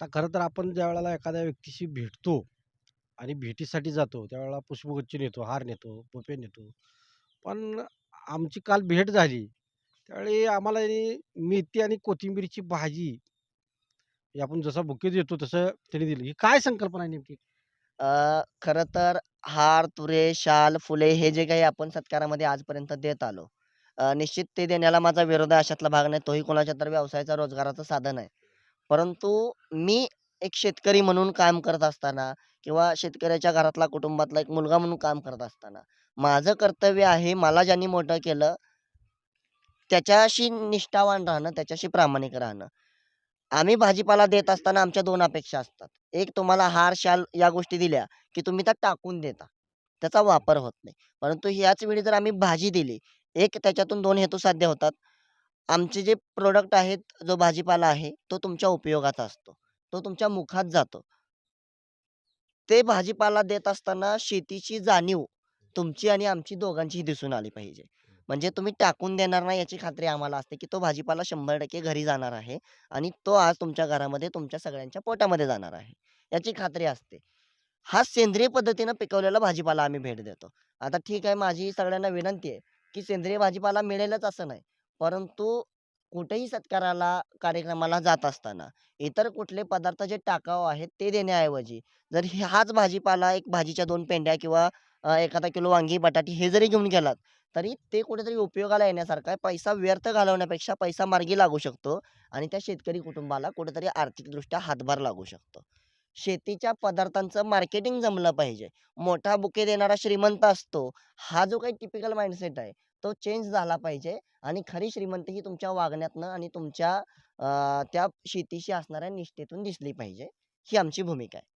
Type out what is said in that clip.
आता खरं तर आपण ज्यावेळेला एखाद्या व्यक्तीशी भेटतो आणि भेटीसाठी जातो, त्यावेळेला पुष्पगुच्छ नेतो, हार नेतो, पोपे नेतो. पण आमची काल भेट झाली. त्यावेळी आम्हाला यांनी मेथी आणि कोथिंबीरची भाजी, हे आपण जसा बुके देतो तसं त्यांनी दिली. ही काय संकल्पना आहे नेमकी? अ, खरं तर हार, तुरे, शाल, फुले हे जे काही आपण सत्कारामध्ये आजपर्यंत देत आलो. अ, निश्चित ते देण्याला माझा विरोध आहे अशातला भाग नाही. तोही कोणाच्या तर व्यवसायाचा, रोजगाराचं साधन आहे. परंतु मी एक शेतकरी म्हणून काम करत असताना किंवा शेतकऱ्याच्या घरातला, कुटुंबातला एक मुलगा म्हणून काम करत असताना, माझं कर्तव्य आहे मला ज्यांनी मोठं केलं त्याच्याशी निष्ठावान राहणं, त्याच्याशी प्रामाणिक राहणं. आम्ही भाजीपाला देत असताना आमच्या दोन अपेक्षा असतात. एक तुम्हाला हार, शाल या गोष्टी दिल्या, की तुम्ही त्या टाकून देता. त्याचा वापर होत नाही. परंतु ह्याच वेळी जर आम्ही भाजी दिली, एक त्याच्यातून दोन हेतू साध्य होतात. आमचे जे प्रोडक्ट आहेत, जो भाजीपाला आहे, तो तुमच्या उपयोगाचा असतो. तो तुमच्या मुखात जातो. ते भाजीपाला देत असताना शेतीची जाणीव तुमची आणि आमची दोघांची दिसून आली पाहिजे. म्हणजे तुम्ही टाकून देणार नाही याची खात्री आम्हाला असते, की तो भाजीपाला 100% घरी जाणार आहे आणि तो आज तुमच्या घरामध्ये तुमच्या सगळ्यांच्या पोटामध्ये जाणार आहे. याची खात्री असते. हा सेंद्रिय पद्धतीनं पिकवलेला भाजीपाला आम्ही भेट देतो. आता ठीक आहे, माझी सगळ्यांना विनंती आहे, की सेंद्रिय भाजीपाला मिळेलच असं नाही. परंतु कुठेही सत्काराला, कार्यक्रमाला जात असताना इतर कुठले पदार्थ जे टाकाऊ आहेत ते देण्याऐवजी जर हे हाच भाजीपाला एक भाजीच्या दोन पेंड्या किंवा अ, एखादा किलो वांगी, बटाटे हे जरी घेऊन गेलात, तरी ते कुठेतरी उपयोगाला येण्यासारखा आहे. पैसा व्यर्थ घालवण्यापेक्षा पैसा मार्गी लागू शकतो आणि त्या शेतकरी कुटुंबाला कुठेतरी आर्थिकदृष्ट्या हातभार लागू शकतो. शेतीच्या पदार्थांचं मार्केटिंग जमलं पाहिजे. मोठा बुके देणारा श्रीमंत असतो. हा जो काही टिपिकल माइंडसेट आहे, तो चेंज झाला पाहिजे आणि खरी श्रीमंती ही तुमच्या वागण्यातनं आणि तुमच्या त्या शेतीशी असणाऱ्या निष्ठेतून दिसली पाहिजे. ही आमची भूमिका आहे.